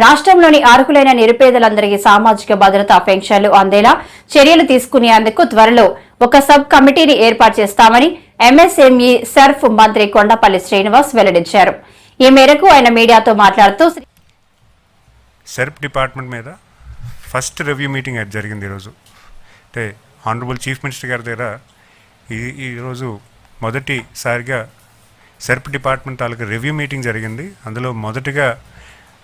రాష్ట్రంలోని అర్హులైన నిరుపేదలందరికీ సామాజిక భద్రత పెన్షన్లు అందేలా చర్యలు తీసుకునేందుకు త్వరలో ఒక సబ్ కమిటీని ఏర్పాటు చేస్తామని ఎంఎస్ఎంఈ సర్ఫ్ మంత్రి కొండపల్లి శ్రీనివాస్ వెల్లడించారు. ఈ మేరకు ఆయన మీడియాతో మాట్లాడుతూ సెర్ప్ డిపార్ట్మెంట్ మీద ఫస్ట్ రివ్యూ మీటింగ్ అది జరిగింది ఈరోజు. అంటే ఆనరబుల్ చీఫ్ మినిస్టర్ గారి దగ్గర ఈ ఈరోజు మొదటిసారిగా సెర్ప్ డిపార్ట్మెంట్ తాలూకా రివ్యూ మీటింగ్ జరిగింది. అందులో మొదటిగా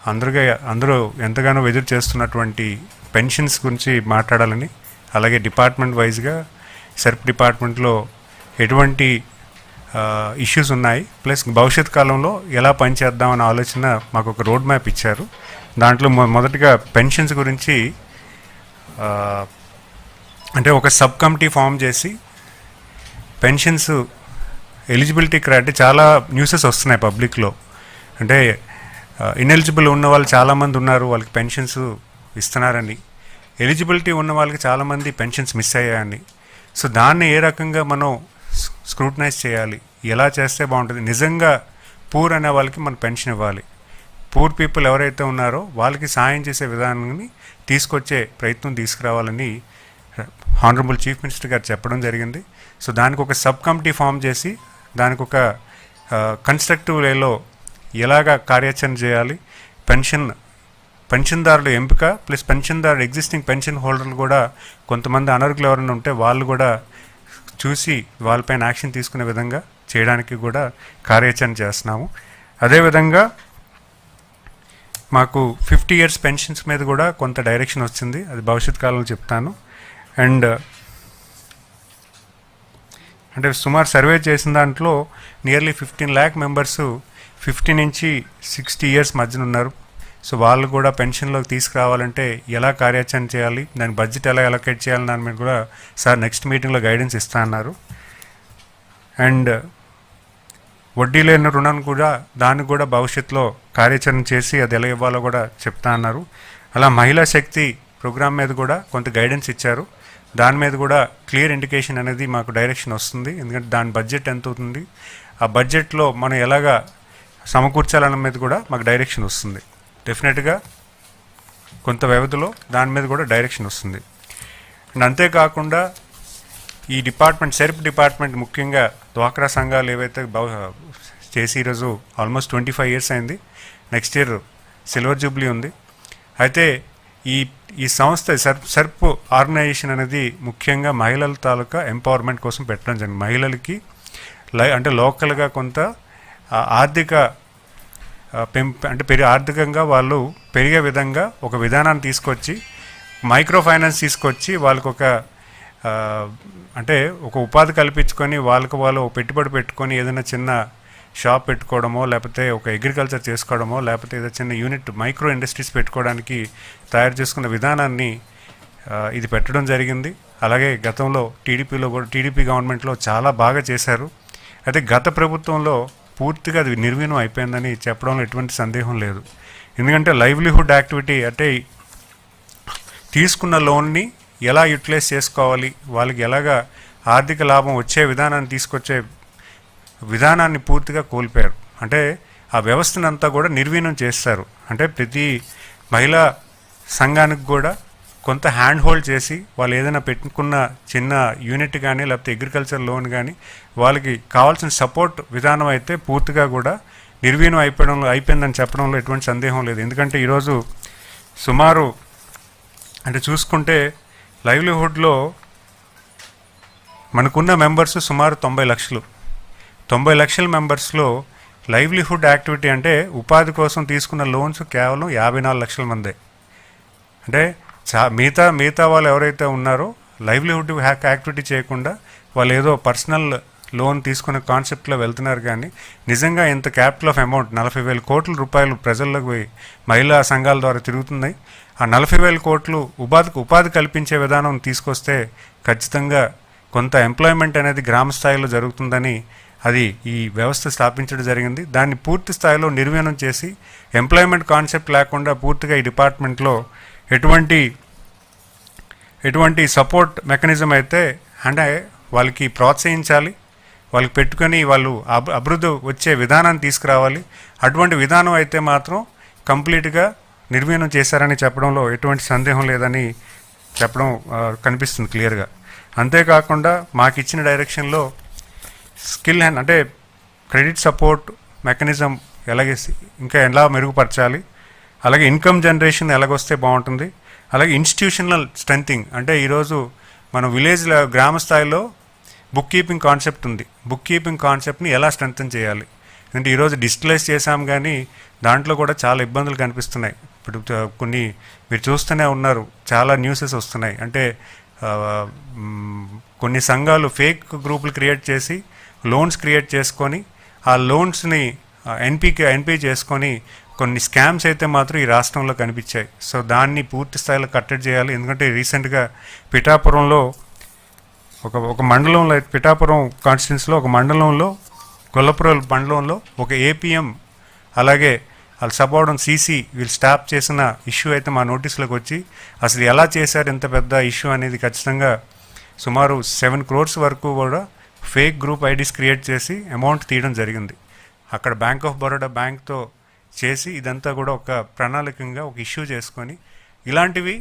అందరుగా అందరూ ఎంతగానో ఎదురు చేస్తున్నటువంటి పెన్షన్స్ గురించి మాట్లాడాలని అలాగే డిపార్ట్మెంట్ వైజ్గా సెర్ప్ డిపార్ట్మెంట్లో ఎటువంటి ఇష్యూస్ ఉన్నాయి. ప్లస్ భవిష్యత్ కాలంలో ఎలా పనిచేద్దామన్న ఆలోచన మాకు ఒక రోడ్ మ్యాప్ ఇచ్చారు. దాంట్లో మొ- మొదటగా పెన్షన్స్ గురించి అంటే ఒక సబ్ కమిటీ ఫామ్ చేసి పెన్షన్స్ ఎలిజిబిలిటీ క్రైటీ చాలా న్యూసెస్ వస్తున్నాయి పబ్లిక్లో. అంటే ఇనెలిజిబుల్ ఉన్న వాళ్ళు చాలామంది ఉన్నారు వాళ్ళకి పెన్షన్స్ ఇస్తున్నారని. ఎలిజిబిలిటీ ఉన్న వాళ్ళకి చాలామంది పెన్షన్స్ మిస్ అయ్యాయని. సో దాన్ని ఏ రకంగా మనం స్క్రూటనైజ్ చేయాలి? ఎలా చేస్తే బాగుంటుంది? నిజంగా పూర్ అనే వాళ్ళకి మనం పెన్షన్ ఇవ్వాలి. పూర్ పీపుల్ ఎవరైతే ఉన్నారో వాళ్ళకి సాయం చేసే విధానాన్ని తీసుకొచ్చే ప్రయత్నం తీసుకురావాలని హానరబుల్ చీఫ్ మినిస్టర్ గారు చెప్పడం జరిగింది. సో దానికి ఒక సబ్ కమిటీ ఫామ్ చేసి దానికి ఒక కన్స్ట్రక్టివ్ వేలో ఎలాగా కార్యాచరణ చేయాలి? పెన్షన్ పెన్షన్దారుల ఎంపిక ప్లస్ పెన్షన్దారులు ఎగ్జిస్టింగ్ పెన్షన్ హోల్డర్లు కూడా కొంతమంది అనర్హులు ఎవరైనా ఉంటే వాళ్ళు కూడా చూసి వాళ్ళపైన యాక్షన్ తీసుకునే విధంగా చేయడానికి కూడా కార్యాచరణ చేస్తున్నాము. అదేవిధంగా మాకు ఫిఫ్టీ ఇయర్స్ పెన్షన్స్ మీద కూడా కొంత డైరెక్షన్ వచ్చింది. అది భవిష్యత్ కాలంలో చెప్తాను. అండ్ అంటే సుమారు సర్వే చేసిన దాంట్లో nearly fifteen lakh members fifty నుంచి సిక్స్టీ ఇయర్స్ మధ్యన ఉన్నారు. సో వాళ్ళు కూడా పెన్షన్లోకి తీసుకురావాలంటే ఎలా కార్యాచరణ చేయాలి దాని బడ్జెట్ ఎలా అలొకేట్ చేయాలి దాని మీద కూడా సార్ నెక్స్ట్ మీటింగ్లో గైడెన్స్ ఇస్తా అన్నారు. అండ్ వడ్డీ లేని రుణం కూడా దాన్ని కూడా భవిష్యత్తులో కార్యాచరణ చేసి అది ఎలా ఇవ్వాలో కూడా చెప్తా అన్నారు. అలా మహిళా శక్తి ప్రోగ్రామ్ మీద కూడా కొంత గైడెన్స్ ఇచ్చారు. దాని మీద కూడా క్లియర్ ఇండికేషన్ అనేది మాకు డైరెక్షన్ వస్తుంది. ఎందుకంటే దాని బడ్జెట్ ఎంత అవుతుంది ఆ బడ్జెట్లో మనం ఎలాగా సమకూర్చాలన్న మీద కూడా మాకు డైరెక్షన్ వస్తుంది. డెఫినెట్గా కొంత వ్యవధిలో దాని మీద కూడా డైరెక్షన్ వస్తుంది. అండ్ అంతేకాకుండా ఈ డిపార్ట్మెంట్ సెర్ప్ డిపార్ట్మెంట్ ముఖ్యంగా డ్వాక్రా సంఘాలు ఏవైతే బహు- చేసి ఈరోజు ఆల్మోస్ట్ ట్వంటీ ఫైవ్ ఇయర్స్ అయింది. నెక్స్ట్ ఇయర్ సిల్వర్ జూబ్లీ ఉంది. అయితే ఈ ఈ సంస్థ సర్ప్ సర్ప్ ఆర్గనైజేషన్ అనేది ముఖ్యంగా మహిళల తాలూకా ఎంపవర్మెంట్ కోసం పెట్టడం జరిగింది. మహిళలకి లై అంటే లోకల్గా కొంత ఆర్థిక పెంపు అంటే పెరి ఆర్థికంగా వాళ్ళు పెరిగే విధంగా ఒక విధానాన్ని తీసుకొచ్చి మైక్రో ఫైనాన్స్ తీసుకొచ్చి వాళ్ళకు ఒక అంటే ఒక ఉపాధి కల్పించుకొని వాళ్ళకు వాళ్ళు పెట్టుబడి పెట్టుకొని ఏదైనా చిన్న షాప్ పెట్టుకోవడమో లేకపోతే ఒక అగ్రికల్చర్ చేసుకోవడమో లేకపోతే ఏదో చిన్న యూనిట్ మైక్రో ఇండస్ట్రీస్ పెట్టుకోవడానికి తయారు చేసుకున్న విధానాన్ని ఇది పెట్టడం జరిగింది. అలాగే గతంలో టీడీపీలో కూడా టీడీపీ గవర్నమెంట్లో చాలా బాగా చేశారు. అయితే గత ప్రభుత్వంలో పూర్తిగా అది నిర్వీణం అయిపోయిందని చెప్పడంలో ఎటువంటి సందేహం లేదు. ఎందుకంటే లైవ్లీహుడ్ యాక్టివిటీ అంటే తీసుకున్న లోన్ని ఎలా యూటిలైజ్ చేసుకోవాలి వాళ్ళకి ఎలాగా ఆర్థిక లాభం వచ్చే విధానాన్ని తీసుకొచ్చే విధానాన్ని పూర్తిగా కోల్పోయారు. అంటే ఆ వ్యవస్థనంతా కూడా నిర్వీణం చేస్తారు. అంటే ప్రతి మహిళా సంఘానికి కూడా కొంత హ్యాండ్ హోల్డ్ చేసి వాళ్ళు ఏదైనా పెట్టుకున్న చిన్న యూనిట్ కానీ లేకపోతే అగ్రికల్చర్ లోన్ కానీ వాళ్ళకి కావాల్సిన సపోర్ట్ విధానం అయితే పూర్తిగా కూడా నిర్వీణం అయిపోవడంలో అయిపోయిందని చెప్పడంలో ఎటువంటి సందేహం లేదు. ఎందుకంటే ఈరోజు సుమారు అంటే చూసుకుంటే లైవ్లీహుడ్లో మనకున్న మెంబర్స్ సుమారు తొంభై లక్షలు. తొంభై లక్షల మెంబర్స్లో లైవ్లీహుడ్ యాక్టివిటీ అంటే ఉపాధి కోసం తీసుకున్న లోన్స్ కేవలం యాభై నాలుగు లక్షల మందే. అంటే చా మిగతా మిగతా వాళ్ళు ఎవరైతే ఉన్నారో లైవ్లీహుడ్ హ్యాక్ యాక్టివిటీ చేయకుండా వాళ్ళు ఏదో పర్సనల్ లోన్ తీసుకునే కాన్సెప్ట్లో వెళ్తున్నారు కానీ నిజంగా ఇంత క్యాపిటల్ ఆఫ్ అమౌంట్ నలభై వేల కోట్ల రూపాయలు ప్రజల్లోకి పోయి మహిళా సంఘాల ద్వారా తిరుగుతున్నాయి. ఆ నలభై వేల కోట్లు ఉపాధికి ఉపాధి కల్పించే విధానం తీసుకొస్తే ఖచ్చితంగా కొంత ఎంప్లాయ్మెంట్ అనేది గ్రామ స్థాయిలో జరుగుతుందని అది ఈ వ్యవస్థ స్థాపించడం జరిగింది. దాన్ని పూర్తి స్థాయిలో నిర్వీణం చేసి ఎంప్లాయ్మెంట్ కాన్సెప్ట్ లేకుండా పూర్తిగా ఈ డిపార్ట్మెంట్లో ఎటువంటి ఎటువంటి సపోర్ట్ మెకానిజం అయితే అంటే వాళ్ళకి ప్రోత్సహించాలి వాళ్ళకి పెట్టుకొని వాళ్ళు అభివృద్ధి వచ్చే విధానాన్ని తీసుకురావాలి. అటువంటి విధానం అయితే మాత్రం కంప్లీట్గా నిర్వీణం చేశారని చెప్పడంలో ఎటువంటి సందేహం లేదని చెప్పడం కనిపిస్తుంది క్లియర్గా అంతేకాకుండా మాకు ఇచ్చిన డైరెక్షన్లో స్కిల్ హ్యాండ్ అంటే క్రెడిట్ సపోర్ట్ మెకానిజం ఎలాగే ఇంకా ఎలా మెరుగుపరచాలి అలాగే ఇన్కమ్ జనరేషన్ ఎలాగొస్తే బాగుంటుంది? అలాగే ఇన్స్టిట్యూషనల్ స్ట్రెంథింగ్ అంటే ఈరోజు మన విలేజ్లో గ్రామ స్థాయిలో బుక్ కీపింగ్ కాన్సెప్ట్ ఉంది. బుక్ కీపింగ్ కాన్సెప్ట్ని ఎలా స్ట్రెంథన్ చేయాలి? అంటే ఈరోజు డిజిటలైజ్ చేశాం కానీ దాంట్లో కూడా చాలా ఇబ్బందులు కనిపిస్తున్నాయి. ఇప్పుడు కొన్ని మీరు చూస్తూనే ఉన్నారు. చాలా న్యూసెస్ వస్తున్నాయి. అంటే కొన్ని సంఘాలు ఫేక్ గ్రూపులు క్రియేట్ చేసి లోన్స్ క్రియేట్ చేసుకొని ఆ లోన్స్ని ఎన్పీకి ఎన్పీ చేసుకొని కొన్ని స్కామ్స్ అయితే మాత్రం ఈ రాష్ట్రంలో కనిపించాయి. సో దాన్ని పూర్తి స్థాయిలో కట్టడి చేయాలి. ఎందుకంటే రీసెంట్గా పిఠాపురంలో ఒక ఒక మండలంలో పిఠాపురం కాన్స్టిట్యున్సీలో ఒక మండలంలో గొల్లపురం మండలంలో ఒక ఏపీఎం అలాగే వాళ్ళ సబార్డన్ సీసీ వీళ్ళు స్టాప్ చేసిన ఇష్యూ అయితే మా నోటీసులకు వచ్చి అసలు ఎలా చేశారు ఇంత పెద్ద ఇష్యూ అనేది ఖచ్చితంగా సుమారు సెవెన్ క్రోర్స్ వరకు కూడా ఫేక్ గ్రూప్ ఐడీస్ క్రియేట్ చేసి అమౌంట్ తీయడం జరిగింది. అక్కడ బ్యాంక్ ఆఫ్ బరోడా బ్యాంక్తో చేసి ఇదంతా కూడా ఒక ప్రణాళికంగా ఒక ఇష్యూ చేసుకొని ఇలాంటివి